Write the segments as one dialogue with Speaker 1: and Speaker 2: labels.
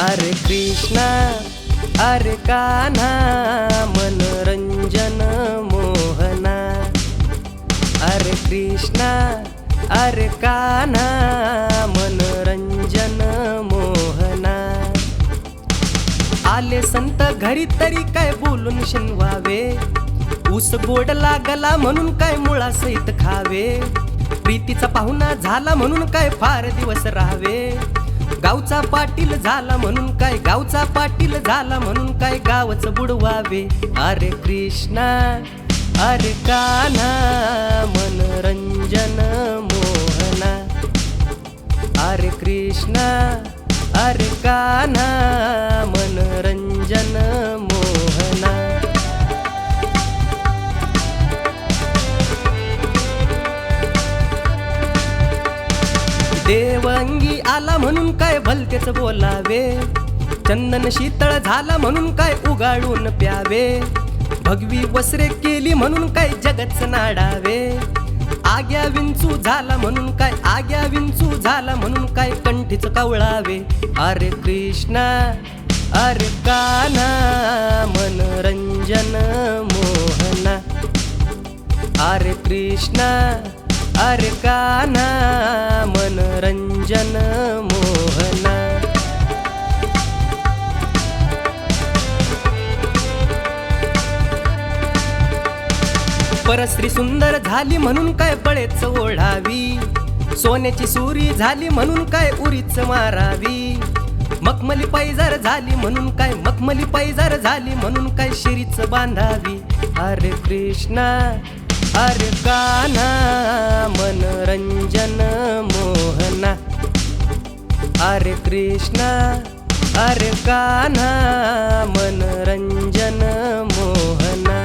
Speaker 1: अरे कृष्णा अरे कान्हा मनोरंजन मोहना. अरे कृष्णा अरे कान्हा मनोरंजन मोहना. आले संत घरी तरी काय बोलून शिनवावे? ऊस गोड लागला म्हणून काय मुळासहित खावे? प्रीतीचा पाहुणा झाला म्हणून काय फार दिवस राहावे? गावचा पाटील झाला म्हणून काय? गावचा पाटील झाला म्हणून काय? गावच बुडवावे. अरे कृष्णा अरे कान्हा मनोरंजन मोहना. अरे कृष्णा अरे कान्हा मनोरंजन मोहना. देवंगी आला म्हणून काय भलतेच बोलावे? चंदन शीतळ झाला म्हणून काय उगाळून प्यावे? भगवी वसरे केली म्हणून काय जगच नाडावे? आग्या विंचू झाला म्हणून काय आग्या विंचू झाला म्हणून काय कंठीच कवळावे? अरे कृष्णा अरे काना मनोरंजन मोहना. अरे कृष्णा अरे काना मनोरंजन मोहना. परस्त्री सुंदर झाली म्हणून काय पळेच ओढावी? सोन्याची सुरी झाली म्हणून काय उरीच मारावी? मखमली पैजार झाली म्हणून काय मखमली पैजार झाली म्हणून काय शिरीच बांधावी? अरे कृष्णा अरे काना मनोरंजन मोहना। अरे कृष्णा अरे कान्हा मनोरंजन मोहना।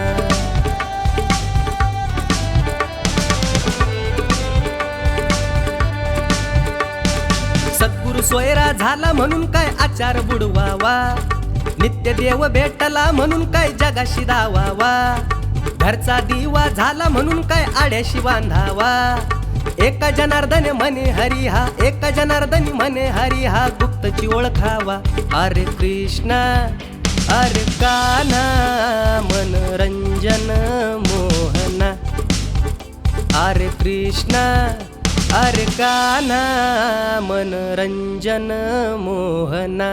Speaker 1: सद्गुरु सोयरा झाला म्हणून काय आचार बुडवावा? नित्य देव भेटला म्हणून काय जगाशी धावावा? घरचा दिवा झाला म्हणून काय आड्याशी बांधावा? एका जनार्दने म्हणे हरी हा. एका जनार्दन म्हणे हरी हा. गुप्तची ओळखावा. अरे कृष्णा अरे काना मनोरंजन मोहना. अरे कृष्णा अरे काना मनोरंजन मोहना.